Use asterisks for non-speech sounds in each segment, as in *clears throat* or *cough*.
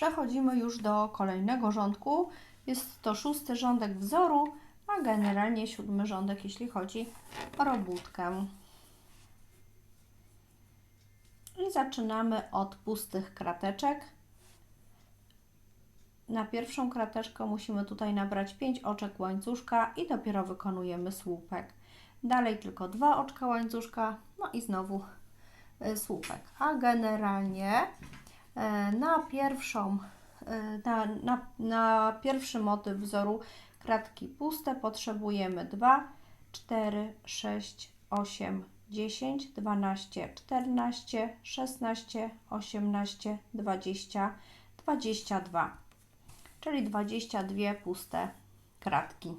przechodzimy już do kolejnego rządku. Jest to szósty rządek wzoru, a generalnie siódmy rządek, jeśli chodzi o robótkę. I zaczynamy od pustych krateczek. Na pierwszą krateczkę musimy tutaj nabrać 5 oczek łańcuszka i dopiero wykonujemy słupek. Dalej tylko dwa oczka łańcuszka, no i znowu y, słupek. A generalnie na pierwszą, e, na, na, na pierwszy motyw wzoru kratki puste potrzebujemy 2, 4, 6, 8, 10, 12, 14, 16, 18, 20, 22 czyli 22 puste kratki.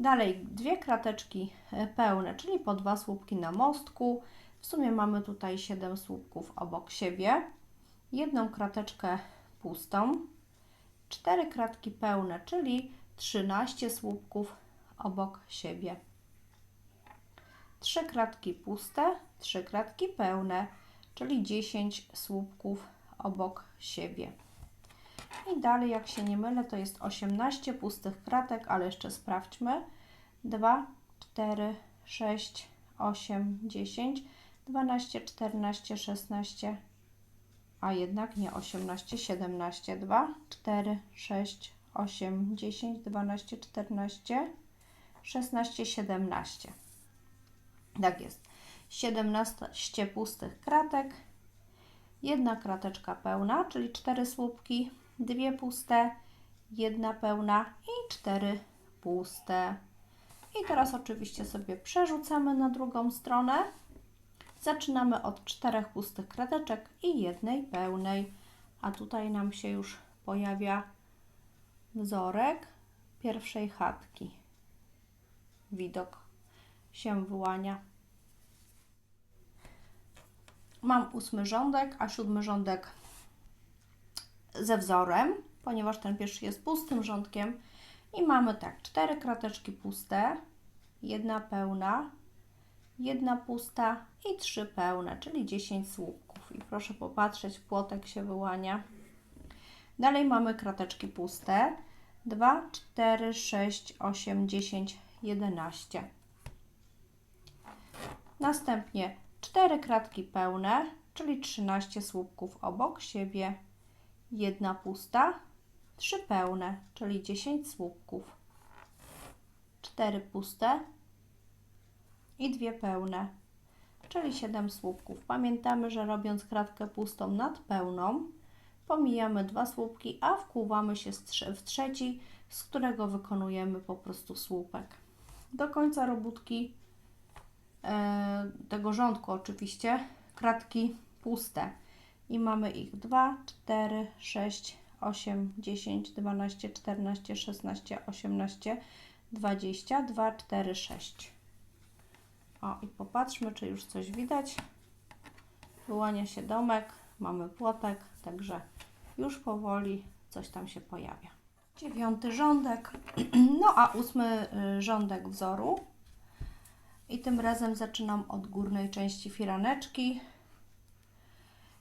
Dalej dwie krateczki e, pełne, czyli po dwa słupki na mostku. W sumie mamy tutaj 7 słupków obok siebie. Jedną krateczkę pustą, cztery kratki pełne, czyli 13 słupków obok siebie. Trzy kratki puste, trzy kratki pełne, czyli 10 słupków obok siebie. I dalej, jak się nie mylę, to jest 18 pustych kratek, ale jeszcze sprawdźmy. 2, 4, 6, 8, 10, 12, 14, 16, a jednak nie 18, 17, 2, 4, 6, 8, 10, 12, 14, 16, 17. Tak jest. 17 pustych kratek, jedna krateczka pełna, czyli 4 słupki, dwie puste, jedna pełna i cztery puste. I teraz oczywiście sobie przerzucamy na drugą stronę. Zaczynamy od czterech pustych krateczek i jednej pełnej. A tutaj nam się już pojawia wzorek pierwszej chatki. Widok się wyłania. Mam ósmy rządek, a siódmy rządek ze wzorem, ponieważ ten pierwszy jest pustym rządkiem. I mamy tak, cztery krateczki puste, jedna pełna, jedna pusta i trzy pełne, czyli 10 słupków. I proszę popatrzeć, płotek się wyłania. Dalej mamy krateczki puste. 2, 4, 6, 8, 10, 11. Następnie 4 kratki pełne, czyli 13 słupków obok siebie jedna pusta, trzy pełne, czyli 10 słupków, cztery puste i dwie pełne, czyli 7 słupków. Pamiętamy, że robiąc kratkę pustą nad pełną, pomijamy dwa słupki, a wkłuwamy się w trzeci, z którego wykonujemy po prostu słupek. Do końca robótki e, tego rządku oczywiście kratki puste i mamy ich 2, 4, 6, 8, 10, 12, 14, 16, 18, 20, 2, 4, 6. O i popatrzmy, czy już coś widać. Wyłania się domek, mamy płotek, także już powoli coś tam się pojawia. Dziewiąty rządek, *clears throat* no a ósmy y, rządek wzoru. I tym razem zaczynam od górnej części firaneczki.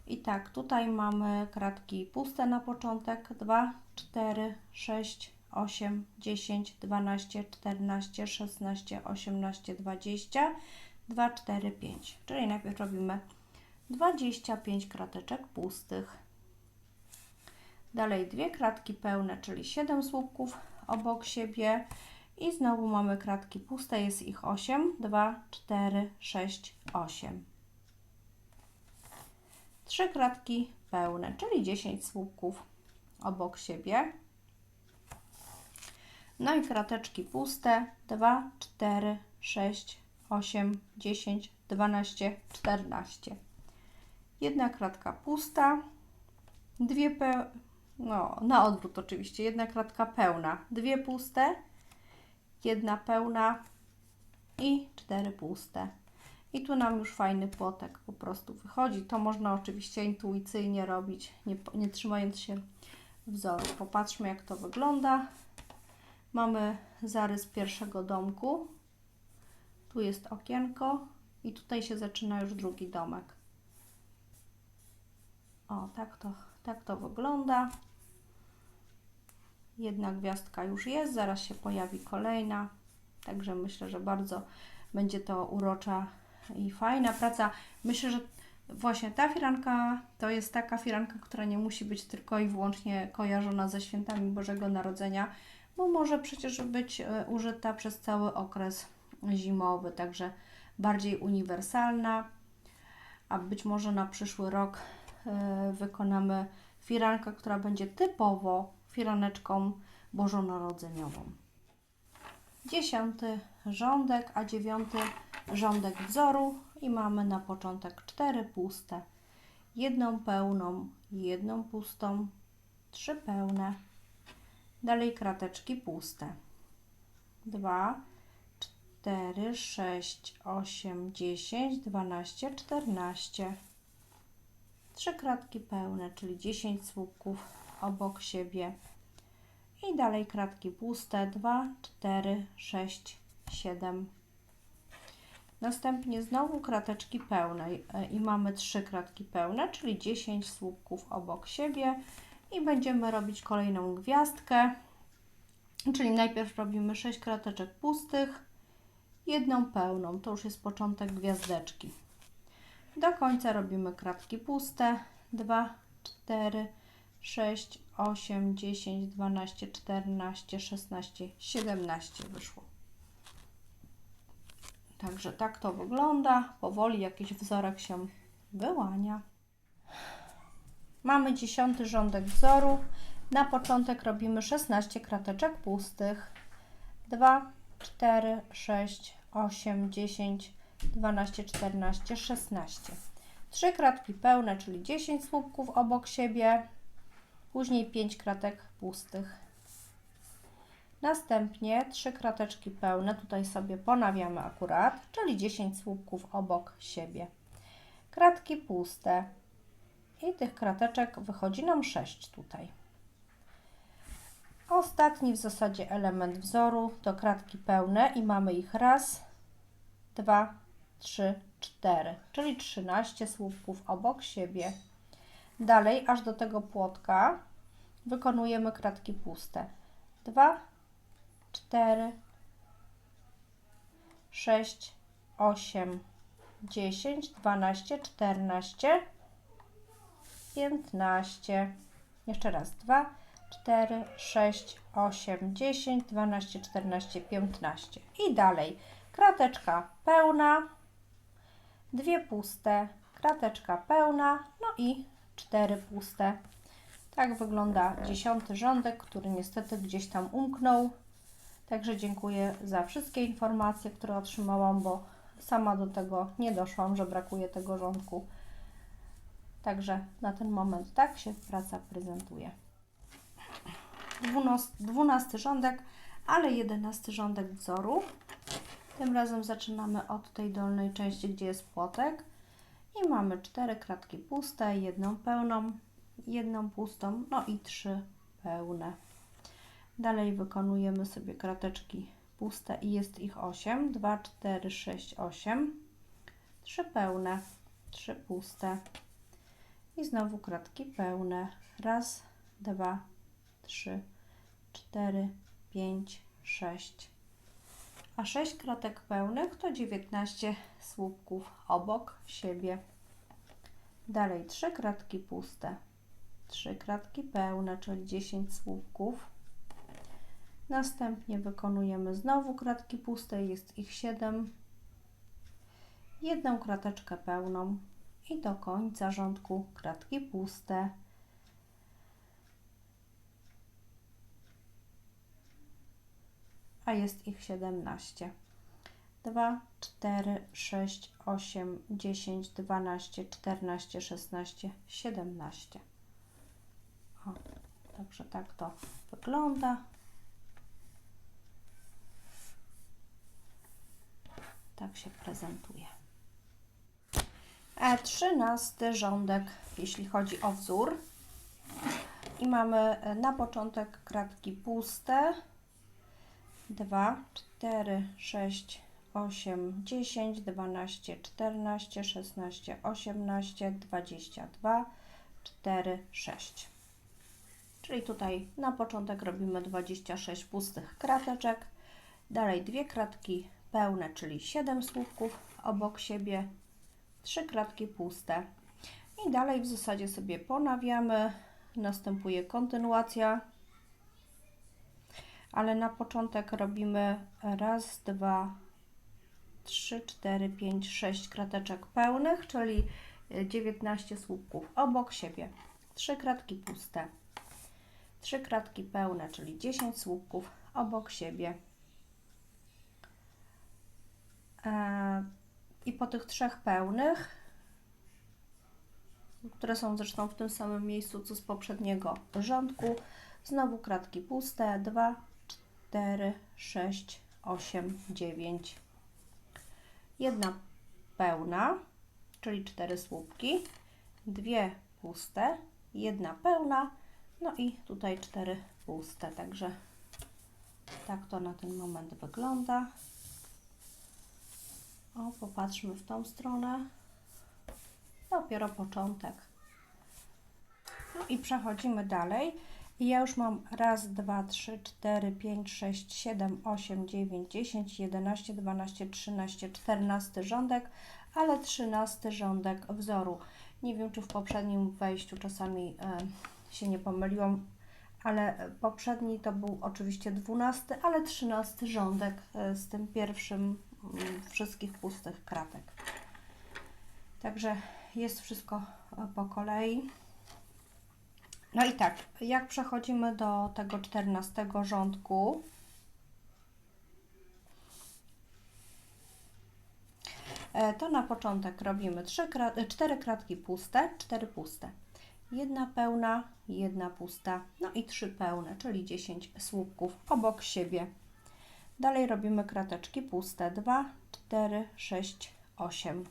I tak, tutaj mamy kratki puste na początek. 2, 4, 6, 8, 10, 12, 14, 16, 18, 20, 2, 4, 5. Czyli najpierw robimy 25 krateczek pustych. Dalej dwie kratki pełne, czyli 7 słupków obok siebie. I znowu mamy kratki puste, jest ich 8, 2, 4, 6, 8 trzy kratki pełne, czyli 10 słupków obok siebie. No i krateczki puste 2, 4, 6, 8, 10, 12, 14. Jedna kratka pusta, dwie pe... no na odwrót oczywiście, jedna kratka pełna, dwie puste, jedna pełna i cztery puste. I tu nam już fajny płotek po prostu wychodzi. To można oczywiście intuicyjnie robić, nie, nie trzymając się wzoru. Popatrzmy, jak to wygląda. Mamy zarys pierwszego domku. Tu jest okienko i tutaj się zaczyna już drugi domek. O, tak to, Tak to wygląda. Jedna gwiazdka już jest, zaraz się pojawi kolejna. Także myślę, że bardzo będzie to urocza i fajna praca. Myślę, że właśnie ta firanka to jest taka firanka, która nie musi być tylko i wyłącznie kojarzona ze świętami Bożego Narodzenia, bo może przecież być e, użyta przez cały okres zimowy, także bardziej uniwersalna. A być może na przyszły rok e, wykonamy firankę, która będzie typowo firaneczką bożonarodzeniową. Dziesiąty rządek, a dziewiąty rządek wzoru i mamy na początek cztery puste, jedną pełną, jedną pustą, trzy pełne, dalej krateczki puste, dwa, cztery, sześć, osiem, dziesięć, dwanaście, czternaście, trzy kratki pełne, czyli 10 słupków obok siebie. I dalej kratki puste. 2, 4, 6, 7. Następnie znowu krateczki pełne. E, i mamy trzy kratki pełne, czyli 10 słupków obok siebie i będziemy robić kolejną gwiazdkę. Czyli najpierw robimy 6 krateczek pustych, jedną pełną, to już jest początek gwiazdeczki. Do końca robimy kratki puste, 2, 4, 6, 8, 10, 12, 14, 16, 17 wyszło. Także tak to wygląda. Powoli jakiś wzorek się wyłania. Mamy dziesiąty rządek wzoru. Na początek robimy 16 krateczek pustych. 2, 4, 6, 8, 10, 12, 14, 16. 3 kratki pełne, czyli 10 słupków obok siebie. Później 5 kratek pustych. Następnie 3 krateczki pełne, tutaj sobie ponawiamy akurat, czyli 10 słupków obok siebie. Kratki puste. I tych krateczek wychodzi nam 6 tutaj. Ostatni w zasadzie element wzoru to kratki pełne i mamy ich raz, dwa, trzy, cztery, czyli 13 słupków obok siebie. Dalej, aż do tego płotka wykonujemy kratki puste. 2, 4, 6, 8, 10, 12, 14, 15. Jeszcze raz. 2, 4, 6, 8, 10, 12, 14, 15. I dalej. Krateczka pełna, dwie puste, krateczka pełna, no i cztery puste. Tak wygląda dziesiąty rządek, który niestety gdzieś tam umknął. Także dziękuję za wszystkie informacje, które otrzymałam, bo sama do tego nie doszłam, że brakuje tego rządku. Także na ten moment tak się praca prezentuje. Dwunasty rządek, ale jedenasty rządek wzoru. Tym razem zaczynamy od tej dolnej części, gdzie jest płotek. I mamy cztery kratki puste, jedną pełną, jedną pustą, no i trzy pełne. Dalej wykonujemy sobie krateczki puste i jest ich 8. 2, 4, 6, 8. 3 pełne, 3 puste. I znowu kratki pełne. Raz, dwa, trzy, cztery, pięć, sześć. A 6 kratek pełnych to 19 słupków obok siebie. Dalej 3 kratki puste. 3 kratki pełne, czyli 10 słupków. Następnie wykonujemy znowu kratki puste, jest ich 7. Jedną krateczkę pełną i do końca rządku kratki puste. A jest ich 17. 2, 4, 6, 8, 10, 12, 14, 16, 17. O, także tak to wygląda. Tak się prezentuje. E, trzynasty rządek, jeśli chodzi o wzór. I mamy e, na początek kratki puste. 2, 4, 6, 8, 10, 12, 14, 16, 18, 22, 4, 6. Czyli tutaj na początek robimy 26 pustych krateczek, dalej dwie kratki pełne, czyli 7 słupków obok siebie, 3 kratki puste. I dalej w zasadzie sobie ponawiamy, następuje kontynuacja, ale na początek robimy raz, dwa, trzy, cztery, pięć, sześć krateczek pełnych, czyli 19 słupków obok siebie, 3 kratki puste, 3 kratki pełne, czyli 10 słupków obok siebie. E, I po tych trzech pełnych, które są zresztą w tym samym miejscu co z poprzedniego rządku, znowu kratki puste, 2, 4, 6, 8, 9. Jedna pełna, czyli 4 słupki, dwie puste, jedna pełna, no i tutaj 4 puste, także tak to na ten moment wygląda. O, popatrzmy w tą stronę. Dopiero początek. No i przechodzimy dalej. I ja już mam raz, dwa, trzy, cztery, pięć, sześć, siedem, osiem, dziewięć, dziesięć, jedenaście, dwanaście, trzynaście, czternasty rządek, ale trzynasty rządek wzoru. Nie wiem, czy w poprzednim wejściu czasami e, się nie pomyliłam, ale poprzedni to był oczywiście dwunasty, ale trzynasty rządek e, z tym pierwszym wszystkich pustych kratek. Także jest wszystko e, po kolei. No i tak, jak przechodzimy do tego czternastego rządku, e, to na początek robimy 3 krat 4 kratki puste, 4 puste. Jedna pełna, jedna pusta, no i 3 pełne, czyli 10 słupków obok siebie. Dalej robimy krateczki puste, 2, 4, 6, 8.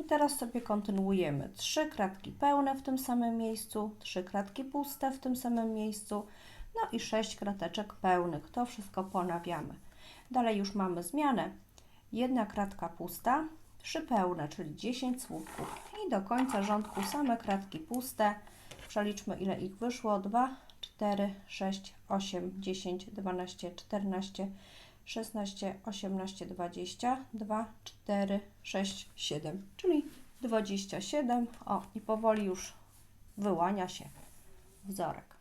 I teraz sobie kontynuujemy. Trzy kratki pełne w tym samym miejscu, trzy kratki puste w tym samym miejscu, no i sześć krateczek pełnych. To wszystko ponawiamy. Dalej już mamy zmianę. Jedna kratka pusta, trzy pełne, czyli 10 słupków. I do końca rządku same kratki puste. Przeliczmy ile ich wyszło. 2, 4, 6, 8, 10, 12, 14, 16, 18, 20, 2, 4, 6, 7, czyli 27. O, i powoli już wyłania się wzorek.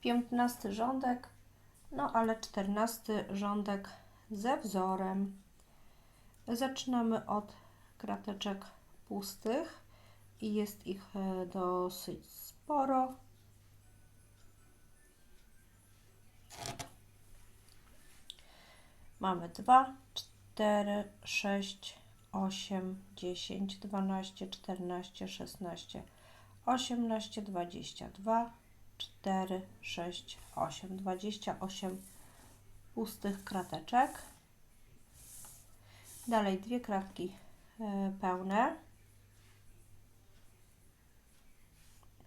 15 rządek, no ale 14 rządek ze wzorem. Zaczynamy od krateczek pustych i jest ich e, dosyć sporo. Mamy 2, 4, 6, 8, 10, 12, 14, 16, 18, 22, 4, 6, 8, 28 pustych krateczek. Dalej dwie kratki e, pełne,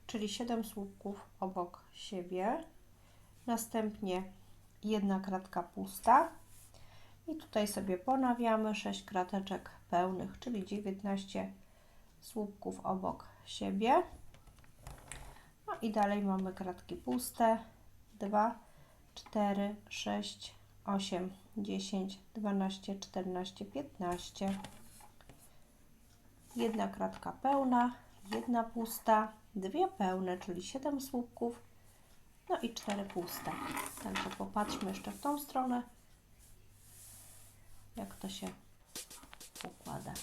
czyli 7 słupków obok siebie. Następnie jedna kratka pusta i tutaj sobie ponawiamy 6 krateczek pełnych, czyli 19 słupków obok siebie. No i dalej mamy kratki puste. 2, 4, 6, 8, 10, 12, 14, 15. Jedna kratka pełna, jedna pusta, dwie pełne, czyli 7 słupków, no i 4 puste. Także popatrzmy jeszcze w tą stronę jak to się układa.